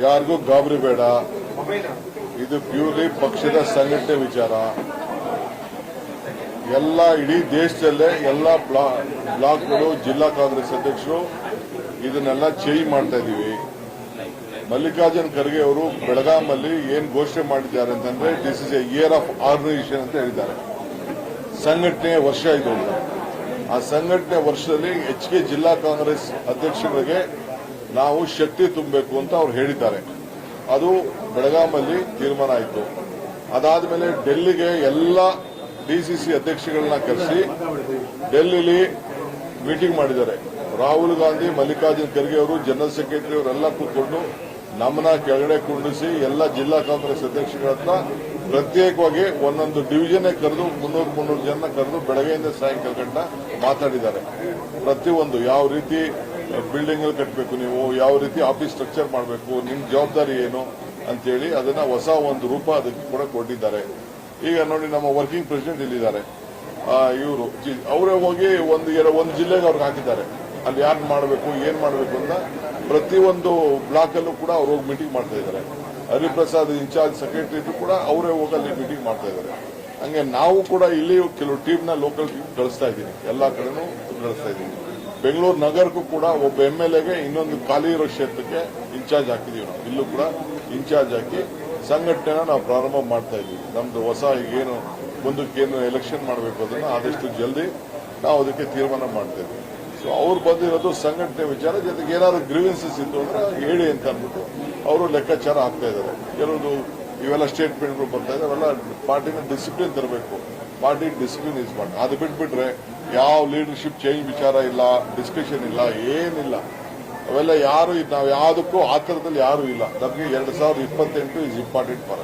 ಯಾರಿಗೂ ಗಾಬರಿ ಬೇಡ. ಇದು ಪ್ಯೂರ್ಲಿ ಪಕ್ಷದ ಸಂಘಟನೆ ವಿಚಾರ. ಎಲ್ಲ ಇಡೀ ದೇಶದಲ್ಲೇ ಎಲ್ಲ ಬ್ಲಾ- ಬ್ಲಾಕ್ಗಳು, ಜಿಲ್ಲಾ ಕಾಂಗ್ರೆಸ್ ಅಧ್ಯಕ್ಷರು ಇದನ್ನೆಲ್ಲ ಚೇಂಜ್ ಮಾಡ್ತಾ ಇದೀವಿ ಮಲ್ಲಿಕಾರ್ಜುನ್ ಖರ್ಗೆ ಅವರು ಬೆಳಗಾಮಲ್ಲಿ ಏನ್ ಘೋಷಣೆ ಮಾಡಿದ್ದಾರೆ ಅಂತಂದ್ರೆ this is a year of organisation ಅಂತ ಹೇಳಿದ್ದಾರೆ. ಸಂಘಟನೆ ವರ್ಷ ಇದು ಆ ಸಂಘಟನೆ ವರ್ಷದಲ್ಲಿ ಎಚ್ ಜಿಲ್ಲಾ ಕಾಂಗ್ರೆಸ್ ಅಧ್ಯಕ್ಷರಿಗೆ ನಾವು ಶಕ್ತಿ ತುಂಬಬೇಕು ಅಂತ ಅವ್ರು ಹೇಳಿದ್ದಾರೆ. ಅದು ಬೆಳಗಾಮಲ್ಲಿ ತೀರ್ಮಾನ ಆಯಿತು. ಅದಾದ ಮೇಲೆ ಡೆಲ್ಲಿಗೆ ಎಲ್ಲ ಡಿಸಿಸಿ ಅಧ್ಯಕ್ಷಗಳನ್ನ ಕರೆಸಿ ಡೆಲ್ಲಿಲಿ ಮೀಟಿಂಗ್ ಮಾಡಿದ್ದಾರೆ. ರಾಹುಲ್ ಗಾಂಧಿ, ಮಲ್ಲಿಕಾರ್ಜುನ್ ಖರ್ಗೆ ಅವರು, ಜನರಲ್ ಸೆಕ್ರೆಟರಿ ಅವರೆಲ್ಲ ಕೂತ್ಕೊಂಡು ನಮ್ಮನ್ನ ಕೆಳಗಡೆ ಕುಂಡಿಸಿ ಎಲ್ಲ ಜಿಲ್ಲಾ ಕಾಂಗ್ರೆಸ್ ಅಧ್ಯಕ್ಷಗಳ ಹತ್ರ ಪ್ರತ್ಯೇಕವಾಗಿ ಒಂದೊಂದು ಡಿವಿಷನ್ ಕರೆದು ಮುನ್ನೂರು ಮುನ್ನೂರು ಜನ ಕರೆದು ಬೆಳಗ್ಗೆಯಿಂದ ಸಾಯಂಕಾಲ ಗಂಟ ಮಾತಾಡಿದ್ದಾರೆ. ಪ್ರತಿಯೊಂದು ಯಾವ ರೀತಿ ಬಿಲ್ಡಿಂಗ್ ಕಟ್ಟಬೇಕು ನೀವು, ಯಾವ ರೀತಿ ಆಫೀಸ್ ಸ್ಟ್ರಕ್ಚರ್ ಮಾಡಬೇಕು, ನಿಮ್ ಜವಾಬ್ದಾರಿ ಏನು ಅಂತೇಳಿ ಅದನ್ನ ಹೊಸ ಒಂದು ರೂಪ ಅದಕ್ಕೆ ಕೂಡ ಕೊಟ್ಟಿದ್ದಾರೆ. ಈಗ ನೋಡಿ ನಮ್ಮ ವರ್ಕಿಂಗ್ ಪ್ರೆಸಿಡೆಂಟ್ ಇಲ್ಲಿದ್ದಾರೆ. ಇವರು. ಅವರೇ ಹೋಗಿ ಒಂದು ಒಂದು ಜಿಲ್ಲೆಗೆ ಅವ್ರಿಗೆ ಹಾಕಿದ್ದಾರೆ. ಅಲ್ಲಿ ಯಾರು ಮಾಡಬೇಕು, ಏನ್ ಮಾಡಬೇಕು ಅಂತ ಪ್ರತಿಯೊಂದು ಬ್ಲಾಕ್ ಅಲ್ಲೂ ಕೂಡ ಅವ್ರು ಹೋಗಿ ಮೀಟಿಂಗ್ ಮಾಡ್ತಾ ಇದ್ದಾರೆ. ಹರಿಪ್ರಸಾದ್ ಇನ್ಚಾರ್ಜ್ ಸೆಕ್ರೆಟರಿ ಕೂಡ ಅವರೇ ಹೋಗಿ ಅಲ್ಲಿ ಮೀಟಿಂಗ್ ಮಾಡ್ತಾ ಇದ್ದಾರೆ. ಹಂಗೆ ನಾವು ಕೂಡ ಇಲ್ಲಿ ಕೆಲವು ಟೀಮ್ನ ಲೋಕಲ್ ಟೀಮ್ ಕಳಿಸ್ತಾ ಇದ್ದೀನಿ. ಎಲ್ಲಾ ಕಡೆನೂ ಕಳಿಸ್ತಾ ಇದ್ದೀನಿ. ಬೆಂಗಳೂರು ನಗರಕ್ಕೂ ಕೂಡ ಒಬ್ಬ ಎಂ ಎಲ್ ಎಗೆ ಇನ್ನೊಂದು ಖಾಲಿ ಇರೋ ಕ್ಷೇತ್ರಕ್ಕೆ ಇನ್ಚಾರ್ಜ್ ಹಾಕಿದೀವಿ ನಾವು. ಇಲ್ಲೂ ಕೂಡ ಇನ್ಚಾರ್ಜ್ ಹಾಕಿ ಸಂಘಟನೆನ ನಾವು ಪ್ರಾರಂಭ ಮಾಡ್ತಾ ಇದ್ದೀವಿ. ನಮ್ದು ಹೊಸ ಈಗೇನು ಮುಂದಕ್ಕೆ ಏನು ಎಲೆಕ್ಷನ್ ಮಾಡಬೇಕು ಅದನ್ನ ಆದಷ್ಟು ಜಲ್ದಿ ನಾವು ಅದಕ್ಕೆ ತೀರ್ಮಾನ ಮಾಡ್ತಾ ಇದ್ದೀವಿ. ಸೊ ಅವ್ರು ಬಂದಿರೋದು ಸಂಘಟನೆ ವಿಚಾರ. ಜೊತೆಗೆ ಏನಾದ್ರು ಗ್ರೀವೆನ್ಸಸ್ ಇತ್ತು ಅಂದ್ರೆ ಹೇಳಿ ಅಂತ ಅಂದ್ಬಿಟ್ಟು ಅವರು ಲೆಕ್ಕಾಚಾರ ಆಗ್ತಾ ಇದ್ದಾರೆ. ಕೆಲವೊಂದು ಇವೆಲ್ಲ ಸ್ಟೇಟ್ಮೆಂಟ್ಗಳು ಬರ್ತಾ ಇದೆ ಅವೆಲ್ಲ ಪಾರ್ಟಿನ ಡಿಸಿಪ್ಲಿನ್ ತರಬೇಕು. ಪಾರ್ಟಿ ಡಿಸಿಪ್ಲಿನ್ ಇಸ್ ಮಾಡಿ ಅದು ಬಿಟ್ಬಿಟ್ರೆ ಯಾವ ಲೀಡರ್ಶಿಪ್ ಚೇಂಜ್ ವಿಚಾರ ಇಲ್ಲ ಡಿಸ್ಕಷನ್ ಇಲ್ಲ, ಏನಿಲ್ಲ. ಅವೆಲ್ಲ ಯಾರು ನಾವು ಯಾವುದಕ್ಕೂ ಆ ಥರದಲ್ಲಿ ಯಾರು ಇಲ್ಲ. ನಮಗೆ ಎರಡು ಸಾವಿರದ ಇಪ್ಪತ್ತೆಂಟು ಇಸ್ ಇಂಪಾರ್ಟೆಂಟ್ ಫಾರ್